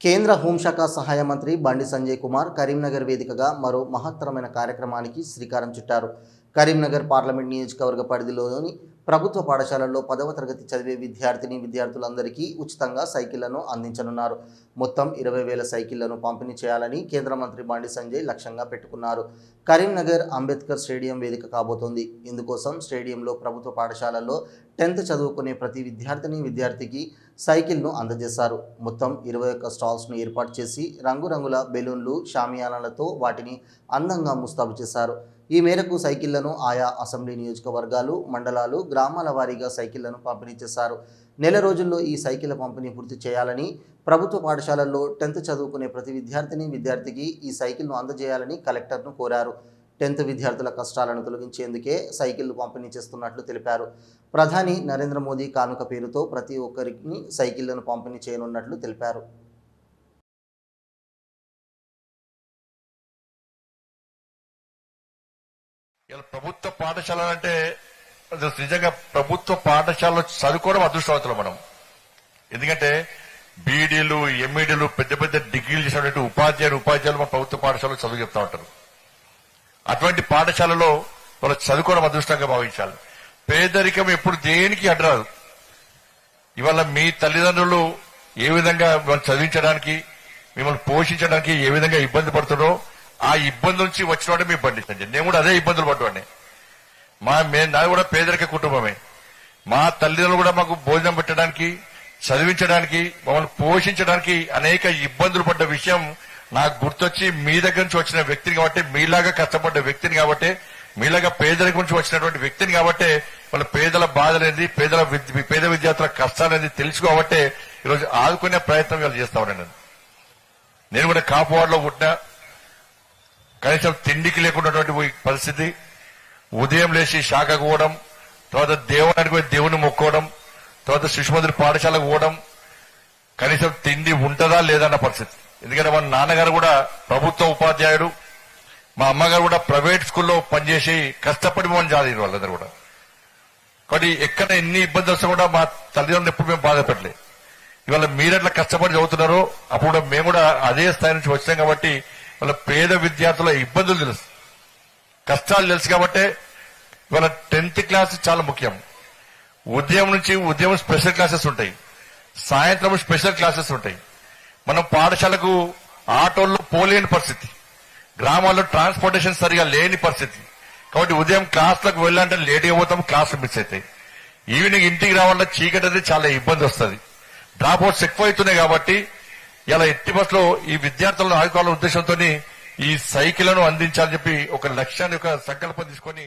కేంద్ర హోంశాఖ సహాయ మంత్రి బండి సంజయ్ కుమార్ కరీంనగర్ వేదికగా మరో మహత్తరమైన కార్యక్రమానికి శ్రీకారం చుట్టారు. కరీంనగర్ పార్లమెంట్ నియోజకవర్గ పరిధిలోని ప్రభుత్వ పాఠశాలల్లో పదవ తరగతి చదివే విద్యార్థిని విద్యార్థులందరికీ ఉచితంగా సైకిళ్ళను అందించనున్నారు. మొత్తం ఇరవై వేల సైకిళ్ళను పంపిణీ చేయాలని కేంద్ర మంత్రి బండి సంజయ్ లక్ష్యంగా పెట్టుకున్నారు. కరీంనగర్ అంబేద్కర్ స్టేడియం వేదిక కాబోతోంది. ఇందుకోసం స్టేడియంలో ప్రభుత్వ పాఠశాలల్లో టెన్త్ చదువుకునే ప్రతి విద్యార్థిని విద్యార్థికి సైకిల్ను అందజేశారు. మొత్తం ఇరవై ఒక్క స్టాల్స్ను ఏర్పాటు చేసి రంగురంగుల బెలూన్లు షామియానాలతో వాటిని అందంగా ముస్తాబు చేశారు. ఈ మేరకు సైకిళ్ళను ఆయా అసెంబ్లీ నియోజకవర్గాలు మండలాలు గ్రామాల వారీగా సైకిళ్ళను పంపిణీ చేశారు. నెల రోజుల్లో ఈ సైకిళ్ళ పంపిణీ పూర్తి చేయాలని ప్రభుత్వ పాఠశాలల్లో టెన్త్ చదువుకునే ప్రతి విద్యార్థిని విద్యార్థికి ఈ సైకిల్ను అందజేయాలని కలెక్టర్ను కోరారు. టెన్త్ విద్యార్థుల కష్టాలను తొలగించేందుకే సైకిళ్ళు పంపిణీ చేస్తున్నట్లు తెలిపారు. ప్రధాని నరేంద్ర మోదీ కానుక పేరుతో ప్రతి ఒక్కరికి సైకిళ్ళను పంపిణీ చేయనున్నట్లు తెలిపారు. ఇలా ప్రభుత్వ పాఠశాలలు అంటే నిజంగా ప్రభుత్వ పాఠశాలలో చదువుకోవడం అదృష్టవంతులు మనం. ఎందుకంటే బీడీలు ఎంఈడీలు పెద్ద పెద్ద డిగ్రీలు చేసినటువంటి ఉపాధ్యాయులు ఉపాధ్యాయులు మన ప్రభుత్వ పాఠశాలలో చదువు చెప్తా ఉంటారు. అటువంటి పాఠశాలలో వాళ్ళు చదువుకోవడం అదృష్టంగా భావించాలి. పేదరికం ఎప్పుడు దేనికి అడ్డరాదు. ఇవాళ మీ తల్లిదండ్రులు ఏ విధంగా మిమ్మల్ని చదివించడానికి మిమ్మల్ని పోషించడానికి ఏ విధంగా ఇబ్బంది పడుతున్నారో ఆ ఇబ్బంది నుంచి వచ్చినవాడే మీ బండి సంజయ్. నేను కూడా అదే ఇబ్బందులు పడ్డవాడిని. మా మే నాది కూడా పేదరిక కుటుంబమే. మా తల్లిదండ్రులు కూడా మాకు భోజనం పెట్టడానికి చదివించడానికి మమ్మల్ని పోషించడానికి అనేక ఇబ్బందులు పడ్డ విషయం నాకు గుర్తొచ్చి మీ దగ్గర నుంచి వచ్చిన వ్యక్తిని కాబట్టి మీలాగా కష్టపడ్డ వ్యక్తిని కాబట్టి మీలాగా పేదరికం నుంచి వచ్చినటువంటి వ్యక్తిని కాబట్టి వాళ్ళ పేదల బాధలేంది పేదల విద్య- పేద విద్యార్థుల కష్టాలనేది తెలుసు కాబట్టి ఈరోజు ఆదుకునే ప్రయత్నం వీళ్ళు చేస్తా ఉన్నాను నేను. నేను కూడా కాపువాడలో పుట్టినా కనీసం తిండికి లేకున్నటువంటి పరిస్థితి ఉదయం లేచి శాఖకు పోవడం తర్వాత దేవాలయానికి పోయి దేవుని మొక్కోవడం తర్వాత శిశుమందిరి పాఠశాలకు పోవడం కనీసం తిండి ఉంటుందా లేదన్న పరిస్థితి. ఎందుకంటే మా నాన్నగారు కూడా ప్రభుత్వ ఉపాధ్యాయుడు మా అమ్మగారు కూడా ప్రైవేట్ స్కూల్లో పనిచేసి కష్టపడి మమ్మల్ని చదివారు వాళ్ళందరూ కూడా. కాబట్టి ఎక్కడ ఎన్ని ఇబ్బందులు వస్తే కూడా మా తల్లిదండ్రులు ఎప్పుడు మేము బాధపడలేదు ఇవాళ మీరెట్లా కష్టపడి చదువుతున్నారో అప్పుడు మేము కూడా అదే స్థాయి నుంచి వచ్చాం కాబట్టి వాళ్ళ పేద విద్యార్థుల ఇబ్బందులు తెలుసు. కష్టాలు తెలుసు కాబట్టి ఇవాళ టెన్త్ క్లాస్ చాలా ముఖ్యం. ఉదయం నుంచి ఉదయం స్పెషల్ క్లాసెస్ ఉంటాయి. సాయంత్రం స్పెషల్ క్లాసెస్ ఉంటాయి. మనం పాఠశాలకు ఆటోల్లో పోలేని పరిస్థితి. గ్రామాల్లో ట్రాన్స్పోర్టేషన్ సరిగా లేని పరిస్థితి. కాబట్టి ఉదయం క్లాసులకు వెళ్ళాలంటే లేట్గా పోతాం క్లాసులు మిస్ అవుతాయి. ఈవినింగ్ ఇంటికి రావాలంటే చీకటి అనేది చాలా ఇబ్బంది వస్తుంది. డ్రాప్ అవుట్స్ ఎక్కువ అవుతున్నాయి కాబట్టి ఇలా ఎట్టి బస్సులో ఈ విద్యార్థులను ఆదుకోవాలనే ఉద్దేశంతో ఈ సైకిళ్ళను అందించాలని చెప్పి ఒక లక్ష్యాన్ని ఒక సంకల్పం తీసుకొని